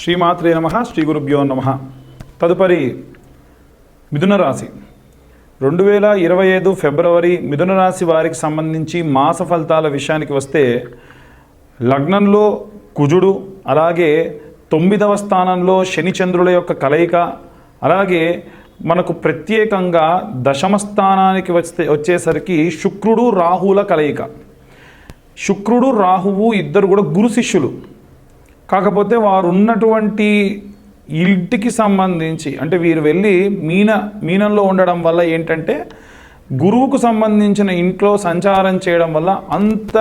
శ్రీమాత్రే నమ శ్రీ గురుభ్యో నమ. తదుపరి మిథున రాశి. రెండు వేల ఇరవై ఐదు ఫిబ్రవరి మిథున రాశి వారికి సంబంధించి మాస ఫలితాల విషయానికి వస్తే లగ్నంలో కుజుడు అలాగే తొమ్మిదవ స్థానంలో శనిచంద్రుల యొక్క కలయిక అలాగే మనకు ప్రత్యేకంగా దశమ స్థానానికి వస్తే వచ్చేసరికి శుక్రుడు రాహుల కలయిక. శుక్రుడు రాహువు ఇద్దరు కూడా గురు శిష్యులు. కాకపోతే వారు ఉన్నటువంటి ఇంటికి సంబంధించి అంటే వీరు వెళ్ళి మీన మీనంలో ఉండడం వల్ల ఏంటంటే గురువుకు సంబంధించిన ఇంట్లో సంచారం చేయడం వల్ల అంత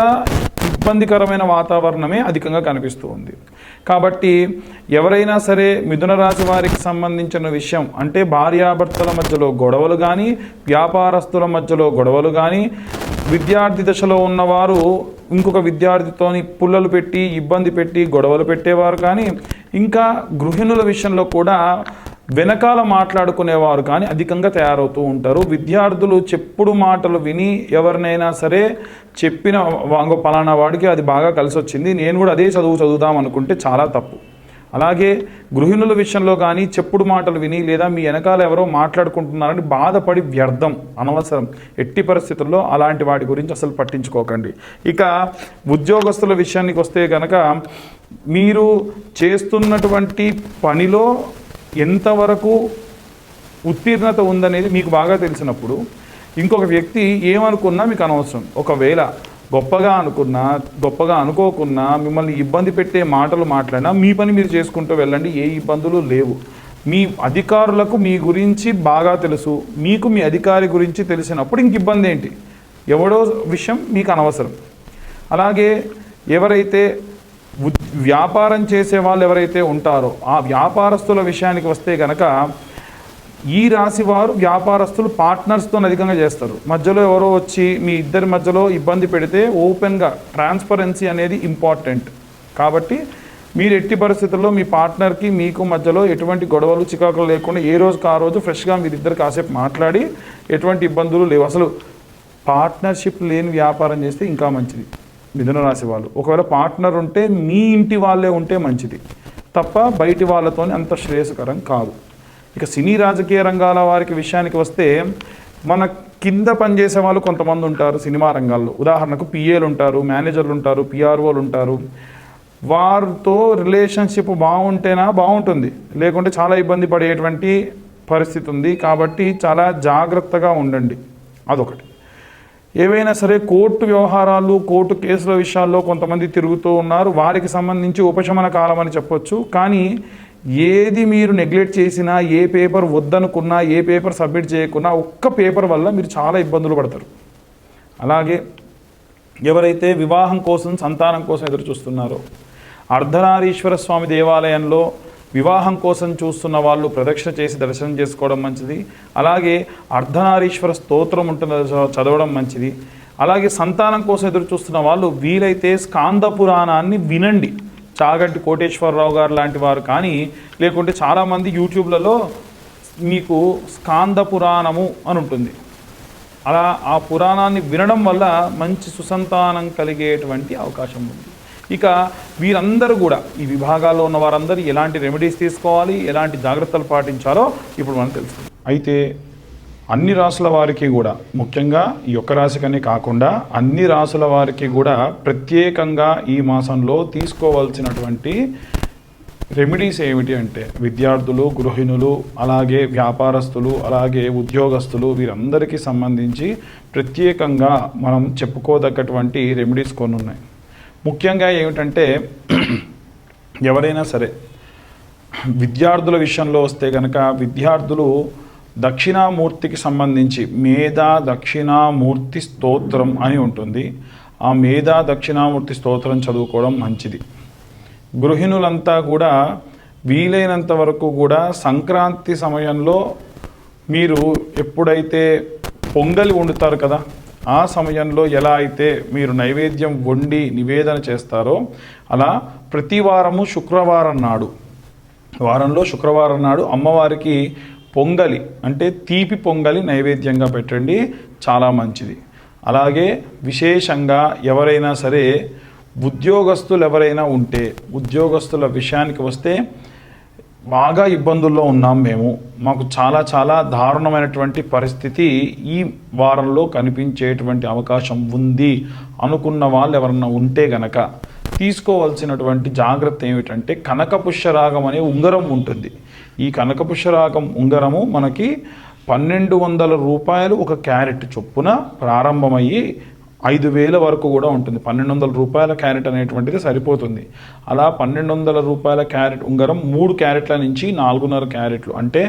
ఇబ్బందికరమైన వాతావరణమే అధికంగా కనిపిస్తూ ఉంది. కాబట్టి ఎవరైనా సరే మిథున రాశి వారికి సంబంధించిన విషయం అంటే భార్యాభర్తల మధ్యలో గొడవలు కానీ వ్యాపారస్తుల మధ్యలో గొడవలు కానీ విద్యార్థి దశలో ఉన్నవారు ఇంకొక విద్యార్థితోని పుల్లలు పెట్టి ఇబ్బంది పెట్టి గొడవలు పెట్టేవారు కానీ ఇంకా గృహిణుల విషయంలో కూడా వెనకాల మాట్లాడుకునేవారు కానీ అధికంగా తయారవుతూ ఉంటారు. విద్యార్థులు చెప్పుడు మాటలు విని ఎవరినైనా సరే చెప్పిన వాంగో పలానా వాడికి అది బాగా కలిసి వచ్చింది నేను కూడా అదే చదువు చదువుదాం అనుకుంటే చాలా తప్పు. అలాగే గృహిణుల విషయంలో కానీ చెప్పుడు మాటలు విని లేదా మీ వెనకాల ఎవరో మాట్లాడుకుంటున్నారని బాధపడి వ్యర్థం అనవసరం ఎట్టి పరిస్థితుల్లో అలాంటి వాటి గురించి అసలు పట్టించుకోకండి. ఇక ఉద్యోగస్తుల విషయానికి వస్తే కనుక మీరు చేస్తున్నటువంటి పనిలో ఎంతవరకు ఉత్తీర్ణత ఉందనేది మీకు బాగా తెలిసినప్పుడు ఇంకొక వ్యక్తి ఏమనుకున్నా మీకు అనవసరం. ఒకవేళ గొప్పగా అనుకున్నా గొప్పగా అనుకోకున్నా మిమ్మల్ని ఇబ్బంది పెట్టే మాటలు మాట్లాడినా మీ పని మీరు చేసుకుంటూ వెళ్ళండి ఏ ఇబ్బందులు లేవు. మీ అధికారులకు మీ గురించి బాగా తెలుసు. మీకు మీ అధికారి గురించి తెలిసినప్పుడు ఇంక ఇబ్బంది ఏంటి? ఎవడో విషయం మీకు అనవసరం. అలాగే ఎవరైతే వ్యాపారం చేసే వాళ్ళు ఎవరైతే ఉంటారో ఆ వ్యాపారస్తుల విషయానికి వస్తే గనక ఈ రాశి వారు వ్యాపారస్తులు పార్ట్నర్స్తో అధికంగా చేస్తారు. మధ్యలో ఎవరో వచ్చి మీ ఇద్దరి మధ్యలో ఇబ్బంది పెడితే ఓపెన్గా ట్రాన్స్పరెన్సీ అనేది ఇంపార్టెంట్ కాబట్టి మీరు ఎట్టి పరిస్థితుల్లో మీ పార్ట్నర్కి మీకు మధ్యలో ఎటువంటి గొడవలు చికాకులు లేకుండా ఏ రోజుకి ఆ రోజు ఫ్రెష్గా మీరిద్దరు కాసేపు మాట్లాడి ఎటువంటి ఇబ్బందులు లేవు. అసలు పార్ట్నర్షిప్ లేని వ్యాపారం చేస్తే ఇంకా మంచిది. మిథున రాశి వాళ్ళు. ఒకవేళ పార్ట్నర్ ఉంటే మీ ఇంటి వాళ్ళే ఉంటే మంచిది. తప్ప బయటి వాళ్ళతో అంత శ్రేయస్కరం కాదు. ఇక సినీ రాజకీయ రంగాల వారికి విషయానికి వస్తే మన కింద పనిచేసే వాళ్ళు కొంతమంది ఉంటారు సినిమా రంగాల్లో. ఉదాహరణకు పిఏలు ఉంటారు మేనేజర్లు ఉంటారు పిఆర్ఓలు ఉంటారు. వారితో రిలేషన్షిప్ బాగుంటేనా బాగుంటుంది. లేకుంటే చాలా ఇబ్బంది పడేటువంటి పరిస్థితి ఉంది. కాబట్టి చాలా జాగ్రత్తగా ఉండండి. అదొకటి. ఏవైనా సరే కోర్టు వ్యవహారాలు కోర్టు కేసుల విషయాల్లో కొంతమంది తిరుగుతూ ఉన్నారు. వారికి సంబంధించి ఉపశమన కాలం అని చెప్పొచ్చు. కానీ ఏది మీరు నెగ్లెక్ట్ చేసినా ఏ పేపర్ వద్దనుకున్నా ఏ పేపర్ సబ్మిట్ చేయకున్నా ఒక్క పేపర్ వల్ల మీరు చాలా ఇబ్బందులు పడతారు. అలాగే ఎవరైతే వివాహం కోసం సంతానం కోసం ఎదురు చూస్తున్నారో అర్ధనారీశ్వర స్వామి దేవాలయంలో వివాహం కోసం చూస్తున్న వాళ్ళు ప్రదక్షిణ చేసి దర్శనం చేసుకోవడం మంచిది. అలాగే అర్ధనారీశ్వర స్తోత్రం ఉంటుంది చ- చదవడం మంచిది. అలాగే సంతానం కోసం ఎదురు చూస్తున్న వాళ్ళు వీలైతే స్కాంద పురాణాన్ని వినండి. చాగంటి కోటేశ్వరరావు గారు లాంటి వారు కానీ లేకుంటే చాలామంది యూట్యూబ్లలో మీకు స్కాంద పురాణము అని ఉంటుంది. అలా ఆ పురాణాన్ని వినడం వల్ల మంచి సుసంతానం కలిగేటువంటి అవకాశం ఉంది. ఇక వీరందరూ కూడా ఈ విభాగాల్లో ఉన్న వారందరూ ఎలాంటి రెమెడీస్ తీసుకోవాలి ఎలాంటి జాగ్రత్తలు పాటించాలో ఇప్పుడు మనం తెలుసు అయితే అన్ని రాసుల వారికి కూడా ముఖ్యంగా ఈ ఒక్క రాశికనే కాకుండా అన్ని రాసుల వారికి కూడా ప్రత్యేకంగా ఈ మాసంలో తీసుకోవాల్సినటువంటి రెమెడీస్ ఏమిటి అంటే విద్యార్థులు గృహిణులు అలాగే వ్యాపారస్తులు అలాగే ఉద్యోగస్తులు వీరందరికీ సంబంధించి ప్రత్యేకంగా మనం చెప్పుకోదగ్గటువంటి రెమెడీస్ కొన్ని ఉన్నాయి ముఖ్యంగా ఏమిటంటే ఎవరైనా సరే విద్యార్థుల విషయంలో వస్తే కనుక విద్యార్థులు దక్షిణామూర్తికి సంబంధించి మేధా దక్షిణామూర్తి స్తోత్రం అని ఉంటుంది. ఆ మేధా దక్షిణామూర్తి స్తోత్రం చదువుకోవడం మంచిది. గృహిణులంతా కూడా వీలైనంత వరకు కూడా సంక్రాంతి సమయంలో మీరు ఎప్పుడైతే పొంగలి వండుతారు కదా ఆ సమయంలో ఎలా అయితే మీరు నైవేద్యం వండి నివేదన చేస్తారో అలా ప్రతి వారము శుక్రవారం నాడు వారంలో శుక్రవారం నాడు అమ్మవారికి పొంగలి అంటే తీపి పొంగలి నైవేద్యంగా పెట్టండి చాలా మంచిది. అలాగే విశేషంగా ఎవరైనా సరే ఉద్యోగస్తులు ఎవరైనా ఉంటే ఉద్యోగస్తుల విషయానికి వస్తే బాగా ఇబ్బందుల్లో ఉన్నాం మేము. మాకు చాలా చాలా దారుణమైనటువంటి పరిస్థితి ఈ వారంలో కనిపించేటువంటి అవకాశం ఉంది అనుకున్న వాళ్ళు ఎవరన్నా ఉంటే గనక. తీసుకోవాల్సినటువంటి జాగ్రత్త ఏమిటంటే కనకపుష్యరాగం అనే ఉంగరం ఉంటుంది. ఈ కనకపుష్యరాగం ఉంగరము మనకి పన్నెండు వందల రూపాయలు ఒక క్యారెట్ చొప్పున ప్రారంభమయ్యి ఐదు వేల వరకు కూడా ఉంటుంది. పన్నెండు వందల రూపాయల క్యారెట్ అనేటువంటిది సరిపోతుంది. అలా పన్నెండు వందల రూపాయల క్యారెట్ ఉంగరం మూడు క్యారెట్ల నుంచి నాలుగున్నర క్యారెట్లు. అంటే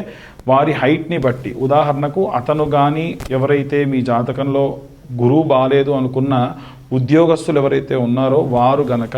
వారి హైట్ని బట్టి. ఉదాహరణకు అతను కానీ ఎవరైతే మీ జాతకంలో గురువు బాగాలేదు అనుకున్న ఉద్యోగస్తులు ఎవరైతే ఉన్నారో వారు గనక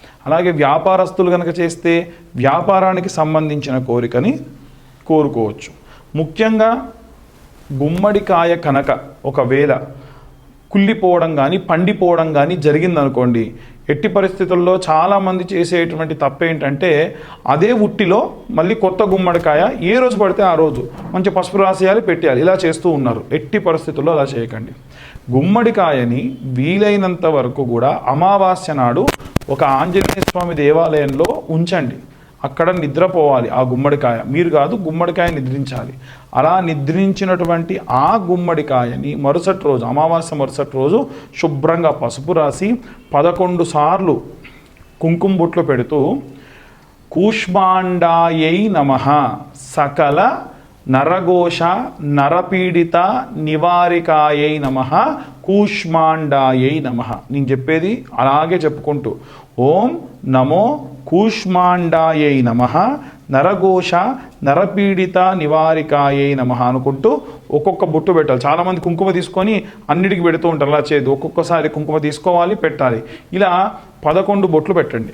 అలాగే వ్యాపారస్తులు కనుక చేస్తే వ్యాపారానికి సంబంధించిన కోరికని కోరుకోవచ్చు. ముఖ్యంగా గుమ్మడికాయ కనుక ఒకవేళ కుళ్ళిపోవడం కానీ పండిపోవడం కానీ జరిగిందనుకోండి ఎట్టి పరిస్థితుల్లో చాలామంది చేసేటువంటి తప్పేంటంటే అదే ఉట్టిలో మళ్ళీ కొత్త గుమ్మడికాయ ఏ రోజు పడితే ఆ రోజు మంచి పసుపు రాసేయాలి పెట్టేయాలి. ఇలా చేస్తూ ఉన్నారు. ఎట్టి పరిస్థితుల్లో అలా చేయకండి. గుమ్మడికాయని వీలైనంత వరకు కూడా అమావాస్య నాడు ఒక ఆంజనేయ స్వామి దేవాలయంలో ఉంచండి. అక్కడ నిద్రపోవాలి ఆ గుమ్మడికాయ. మీరు కాదు గుమ్మడికాయ నిద్రించాలి. అలా నిద్రించినటువంటి ఆ గుమ్మడికాయని మరుసటి రోజు అమావాస్య మరుసటి రోజు శుభ్రంగా పసుపు రాసి పదకొండు సార్లు కుంకుమ బొట్లు పెడుతూ కూష్మాండాయై నమ సకల నరఘోష నరపీడిత నివారికాయై నమ కూష్మాండాయై నమ. నేను చెప్పేది అలాగే చెప్పుకుంటూ. ఓం నమో కూష్మాండాయై నమ. నరఘోష నరపీడిత నివారికాయై నమ అనుకుంటూ ఒక్కొక్క బొట్టు పెట్టాలి. చాలామంది కుంకుమ తీసుకొని అన్నిటికి పెడుతూ ఉంటారు. అలా చేయదు ఒక్కొక్కసారి కుంకుమ తీసుకోవాలి పెట్టాలి. ఇలా పదకొండు బొట్లు పెట్టండి.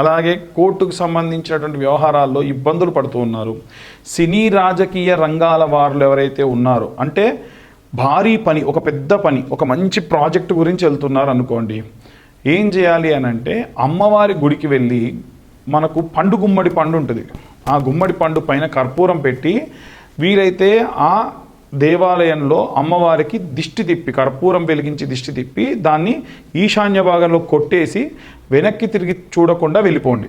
అలాగే కోర్టుకు సంబంధించినటువంటి వ్యవహారాల్లో ఇబ్బందులు పడుతూ ఉన్నారు. సినీ రాజకీయ రంగాల వారు ఎవరైతే ఉన్నారో అంటే భారీ పని ఒక పెద్ద పని ఒక మంచి ప్రాజెక్ట్ గురించి వెళ్తున్నారు అనుకోండి. ఏం చేయాలి అని అంటే అమ్మవారి గుడికి వెళ్ళి మనకు పండు గుమ్మడి పండు ఉంటుంది. ఆ గుమ్మడి పండు పైన కర్పూరం పెట్టి వీలైతే ఆ దేవాలయంలో అమ్మవారికి దిష్టి తిప్పి కర్పూరం వెలిగించి దిష్టి తిప్పి దాన్ని ఈశాన్య భాగంలో కొట్టేసి వెనక్కి తిరిగి చూడకుండా వెళ్ళిపోండి.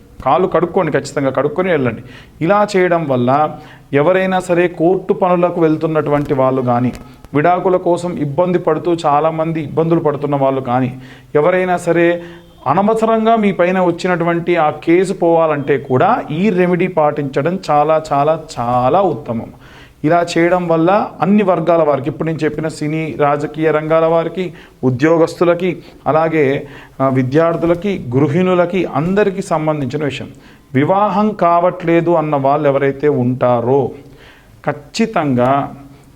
కాళ్ళు కడుక్కోండి ఖచ్చితంగా కడుక్కొని వెళ్ళండి. ఇలా చేయడం వల్ల ఎవరైనా సరే కోర్టు పనులకు వెళ్తున్నటువంటి వాళ్ళు కానీ విడాకుల కోసం ఇబ్బంది పడుతూ చాలామంది ఇబ్బందులు పడుతున్న వాళ్ళు కానీ ఎవరైనా సరే అనవసరంగా మీ పైన వచ్చినటువంటి ఆ కేసు పోవాలంటే కూడా ఈ రెమెడీ పాటించడం చాలా చాలా చాలా ఉత్తమం. ఇలా చేయడం వల్ల అన్ని వర్గాల వారికి ఇప్పుడు నేను చెప్పిన సినీ రాజకీయ రంగాల వారికి ఉద్యోగస్తులకి అలాగే విద్యార్థులకి గృహిణులకి అందరికీ సంబంధించిన విషయం. వివాహం కావట్లేదు అన్న వాళ్ళు ఎవరైతే ఉంటారో ఖచ్చితంగా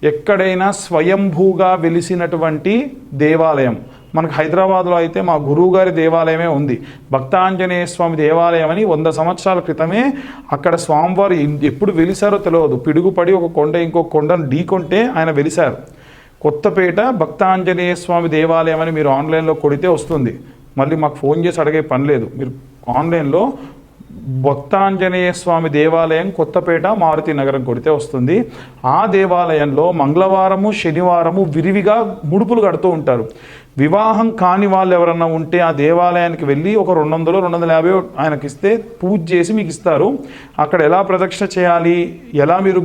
ఎక్కడైనా స్వయంభూగా వెలిసినటువంటి దేవాలయం మనకు హైదరాబాద్లో అయితే మా గురువుగారి దేవాలయమే ఉంది. భక్తాంజనేయ స్వామి దేవాలయం అని వంద సంవత్సరాల క్రితమే అక్కడ స్వామివారు ఎప్పుడు వెలిసారో తెలియదు పిడుగుపడి ఒక కొండ ఇంకో కొండను ఢీకొంటే ఆయన వెలిసారు కొత్తపేట భక్తాంజనేయ స్వామి దేవాలయం అని మీరు ఆన్లైన్లో కొడితే వస్తుంది. మళ్ళీ మాకు ఫోన్ చేసి అడిగే పని లేదు. మీరు ఆన్లైన్లో భక్తాంజనేయ స్వామి దేవాలయం కొత్తపేట మారుతి నగరం కొడితే వస్తుంది. ఆ దేవాలయంలో మంగళవారము శనివారము విరివిగా ముడుపులు కడుతూ ఉంటారు. వివాహం కాని వాళ్ళు ఎవరన్నా ఉంటే ఆ దేవాలయానికి వెళ్ళి ఒక రెండు వందలు రెండు వందల యాభై ఆయనకి ఇస్తే పూజ చేసి మీకు ఇస్తారు అక్కడ ఎలా ప్రదక్షిణ చేయాలి? ఎలా మీరు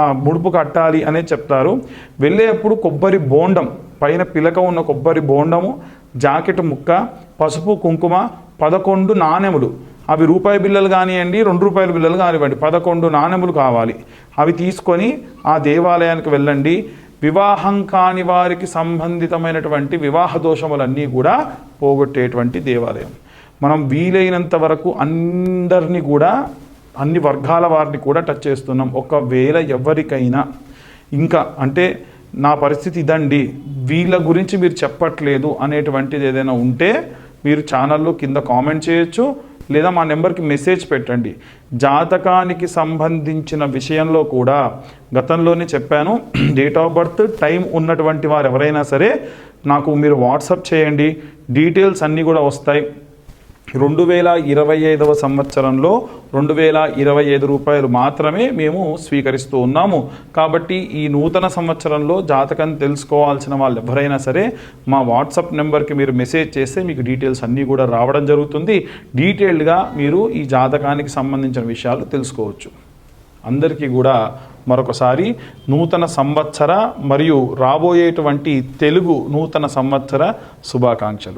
ఆ ముడుపు కట్టాలి అనేది చెప్తారు. వెళ్ళేటప్పుడు కొబ్బరి బోండం పైన పిలక ఉన్న కొబ్బరి బోండము జాకెట్ ముక్క పసుపు కుంకుమ పదకొండు నాణెములు. అవి రూపాయి బిల్లలు కానివ్వండి రెండు రూపాయల బిల్లలు కానివ్వండి పదకొండు నాణెములు కావాలి. అవి తీసుకొని ఆ దేవాలయానికి వెళ్ళండి. వివాహం కాని వారికి సంబంధితమైనటువంటి వివాహ దోషములన్నీ కూడా పోగొట్టేటువంటి దేవాలయం. మనం వీలైనంత వరకు అందరినీ కూడా అన్ని వర్గాల వారిని కూడా టచ్ చేస్తున్నాం. ఒకవేళ ఎవరికైనా ఇంకా అంటే నా పరిస్థితి ఇదండి వీళ్ళ గురించి మీరు చెప్పట్లేదు అనేటువంటిది ఏదైనా ఉంటే మీరు ఛానల్లో కింద కామెంట్ చేయొచ్చు. లేదా మా నెంబర్కి మెసేజ్ పెట్టండి. జాతకానికి సంబంధించిన విషయంలో కూడా గతంలోనే చెప్పాను. డేట్ ఆఫ్ బర్త్ టైం ఉన్నటువంటి వారు ఎవరైనా సరే నాకు మీరు వాట్సప్ చేయండి. డీటెయిల్స్ అన్నీ కూడా వస్తాయి. రెండు వేల ఇరవై ఐదవ సంవత్సరంలో రెండు వేల ఇరవై ఐదు రూపాయలు మాత్రమే మేము స్వీకరిస్తూ ఉన్నాము. కాబట్టి ఈ నూతన సంవత్సరంలో జాతకం తెలుసుకోవాల్సిన వాళ్ళు ఎవరైనా సరే మా వాట్సాప్ నెంబర్కి మీరు మెసేజ్ చేస్తే మీకు డీటెయిల్స్ అన్నీ కూడా రావడం జరుగుతుంది. డీటెయిల్డ్గా మీరు ఈ జాతకానికి సంబంధించిన విషయాలు తెలుసుకోవచ్చు. అందరికీ కూడా మరొకసారి నూతన సంవత్సర మరియు రాబోయేటువంటి తెలుగు నూతన సంవత్సర శుభాకాంక్షలు.